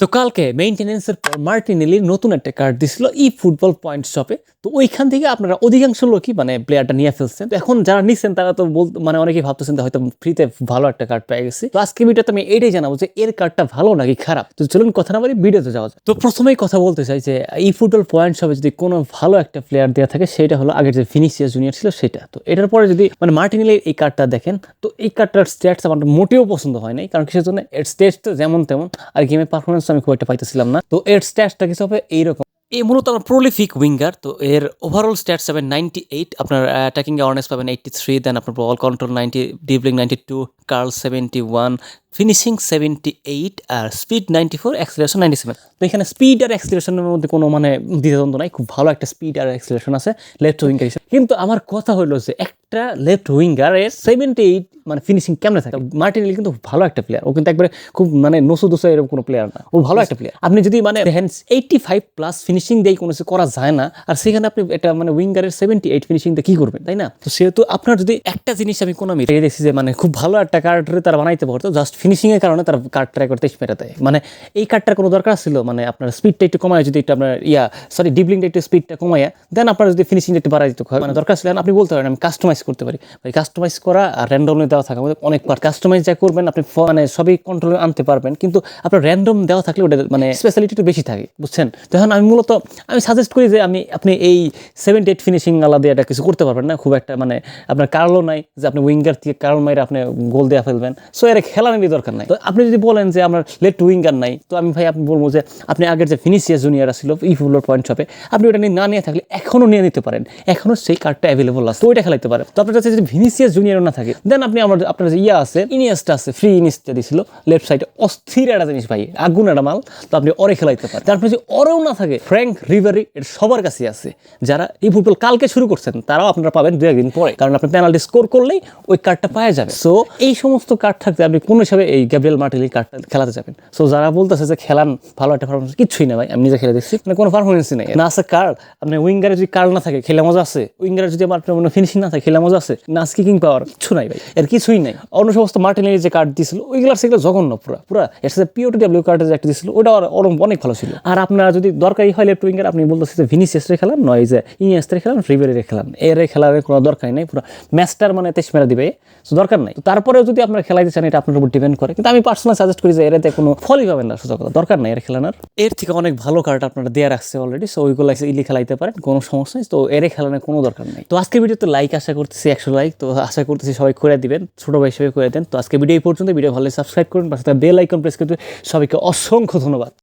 তো কালকে মেইনটেনেন্সের পর মার্টিনেলির নতুন একটা কার্ড দিছিল ই ফুটবল পয়েন্ট শপে তো ওইখান থেকে আপনারা অধিকাংশ লোকই মানে প্লেয়ারটা নিয়ে ফেলছেন। তো এখন যারা নিচ্ছেন তারা তো বল মানে অনেকেই ভাবতেছেন হয়তো ফ্রিতে ভালো একটা কার্ড পেয়ে গেছি। তো আজকে ভিডিওতে আমি এটাই জানাব যে এর কার্ডটা ভালো নাকি খারাপ? তো চলুন কথা না বলি ভিডিওতে যাওয়া যায় তো প্রথমেই কথা বলতে চাই যে ই ফুটবল পয়েন্ট শপে যদি কোনো ভালো একটা প্লেয়ার দেওয়া থাকে, সেটা হলো আগের যে ফিনিশিয়া জুনিয়র ছিল সেটা। তো এটার পরে যদি মানে মার্টিনেলির এই কার্ডটা দেখেন, তো এই কার্ডটার স্ট্যাটস আমার মোটেও পছন্দ হয় নাই। কারণ কিসের জন্য? এর স্টেটসটা যেমন তেমন, আর গেমের পারফরমেন্স আমি খুব একটা পাইতেছিলাম না। তো এর স্ট্যাটসটা কিছু হবে? এইরকম। এই মূলত আমার প্রলিফিক উইঙ্গার তো এর ওভারঅল স্ট্যাটস পাবেন নাইনটি এইট আপনার অ্যাটাকিং অ্যাওয়ারনেস পাবেন এইটটি থ্রি দেন আপনার ball control ninety dribbling ninety two curl seventy one, finishing seventy eight আর speed ninety four acceleration ninety seven তো এখানে স্পিড আর অ্যাক্সিলেশনের মধ্যে কোনো মানে দ্বিধাদ্বন্দ্ব নাই, খুব ভালো একটা স্পিড আর অ্যাক্সিলেশন আছে লেফট উইঙ্গার হিসেবে। কিন্তু আমার কথা হলো যে একটা লেফট উইঙ্গারের সেভেন্টি এইট মানে ফিনিশিং কেমন থাকে? মার্টিনেলি কিন্তু ভালো একটা প্লেয়ার ও কিন্তু একবারে খুব মানে নসু দোসা এরকম কোনো প্লেয়ার না, ও ভালো একটা প্লেয়ার আপনি যদি মানে দেখেন এইটটি ফাইভ প্লাস ফিনিশিং দিয়ে কোনো কিছু করা যায় না, আর সেখানে আপনি এটা মানে উইঙ্গারের সেভেন্টি এইট ফিনিশিং দিয়ে কি করবেন, তাই না? তো সেহেতু আপনার যদি একটা জিনিস আমি কোনো আমি দেখছি যে মানে খুব ভালো একটা কার্ড তারা বানাইতে পারতো জাস্ট ফিনিশিং এর কারণে তারা কার্ড ট্রাই করতে মেরে দেয়। মানে এই কার্ডটার কোনো দরকার ছিল? মানে আপনার স্পিডটা একটু কমায়, যদি একটু আপনার ইয়া সরি ডিবলিংটা একটু স্পিডটা কমায় দেন আপনার যদি ফিনিশিংটা একটু বাড়াই দিতে হয়। মানে দরকার ছিল, আপনি বলতে পারেন, আমি কাস্টমাইজ করতে পারি। ভাই কাস্টমাইজ করা আর র্যান্ডমলি দেওয়া থাকা অনেক পার কাস্টমাইজ যা করবেন, আপনি মানে সবই কন্ট্রোলে আনতে পারবেন, কিন্তু আপনার র্যান্ডম দেওয়া থাকলে ওটা মানে স্পেশালিটি একটু বেশি থাকে, বুঝছেন? তখন আমি মূলত, আমি সাজেস্ট করি যে আমি, আপনি এই সেভেন্টি এইট ফিনিশিং আলাদা এটা কিছু করতে পারবেন না। খুব একটা মানে আপনার কার্লও নাই, যে আপনি উইঙ্গার থেকে কার্ল মাইরে আপনি গোল দেওয়া ফেলবেন। সো এর খেলানোরই দরকার নাই। তো আপনি যদি বলেন যে আমার লেফট উইঙ্গার নাই, তো আমি ভাই, আপনি বলব যে আপনি আগের যে ফিনিশিয়াস জুনিয়র ছিল ই ফুলোর পয়েন্ট শপে আপনি ওটা নিয়ে না নিয়ে থাকলে এখনও নিয়ে নিতে পারেন। এখনও সেই কার্ডটা অ্যাভেলেবল আছে। তো ওইটা খেলাইতে পারেন। তো আপনার কাছে যদি ভিনিসিয়াস জুনিয়রও না থাকে দেন আপনি আমার, আপনার যে ইয়া আছে ইনিয়াসটা আছে ফ্রি ইনিয়াসটা দিছিল লেফট সাইডে অস্থির একটা জিনিস ভাই, আগুন একটা মাল, তো আপনি অরে খেলাইতে পারেন। তারপরে যদি অরেও না থাকে ফ্র্যাঙ্ক রিভারি এটা সবার কাছেই আছে, যারা এই ফুটবল কালকে শুরু করছেন, তারাও আপনারা পাবেন দু একদিন পরে। কারণ আপনি পেনাল্টি স্কোর করলেই ওই কার্ডটা পাওয়া যাবে। সো এই সমস্ত কার্ড থাকতে আপনি কোন হিসাবে এই গ্যাব্রিয়েল মার্টিলি কার্ডটা খেলাতে যাবেন। সো যারা বলতেছে যে খেলান, ভালো একটা পারফরমেন্স কিছুই না ভাই, আমি নিজে খেলে দেখছি। মানে কোনো পারফরমেন্সই নেই। না আছে কার্ড আপনি উইঙ্গারে যদি কার্ড না থাকে, খেলে মজা আছে? উইঙ্গারে যদি আমার আপনার ফিনিশিং না থাকে, খেলে মজা আছে? না স্কিকিং পাওয়ার কিছু নাই ভাই, এর কিছুই নাই। অন্য সমস্ত মার্টিনের যে কার্ড দিয়েছিল ওইগুলো সেগুলো জঘন্য পুরো। পুরো, এর সাথে পিওটি ডাব্লিউ কার্ডের যে একটা দিয়েছিল ওটা অনেক ভালো ছিল। আর আপনারা যদি দরকারই হয় লেফট উইঙ্গার আপনি বলতেছে যে ভিনিসিয়াসরে খেলান, নয় যে ইনিয়াসরে খেলান রিবেরে খেলান। এর খেলার কোনো দরকারই নাই পুরো। ম্যাচটার মানে তেইশ মেরা দিবে। তো দরকার নাই। তো তারপরেও যদি আপনার খেলাইতে চান, এটা আপনার উপর ডিপেন্ড করে। কিন্তু আমি পার্সোনাল সাজেস্ট করি যে এরাতে কোনো ফলই পাবেন না সুযোগ দরকার নাই এর খেলানোর। এর থেকে অনেক ভালো কার্ড আপনারা দেওয়া রাখছে অলরেডি সো ওইগুলো ইলি খেলাইতে পারেন, কোনো সমস্যা নেই। তো এর খেলানোর কোনো দরকার নেই। তো আজকে ভিডিওতে লাইক আশা করতেছি, একশো লাইক তো আশা করতেছি সবাই করে দিবেন, ছোটো ভাই হিসেবে করে দেন। তো আজকে ভিডিও এই পর্যন্ত ভিডিও ভালো সাবস্ক্রাইব করুন বেল আইকন প্রেস করতে সবাইকে অসংখ্য ধন্যবাদ।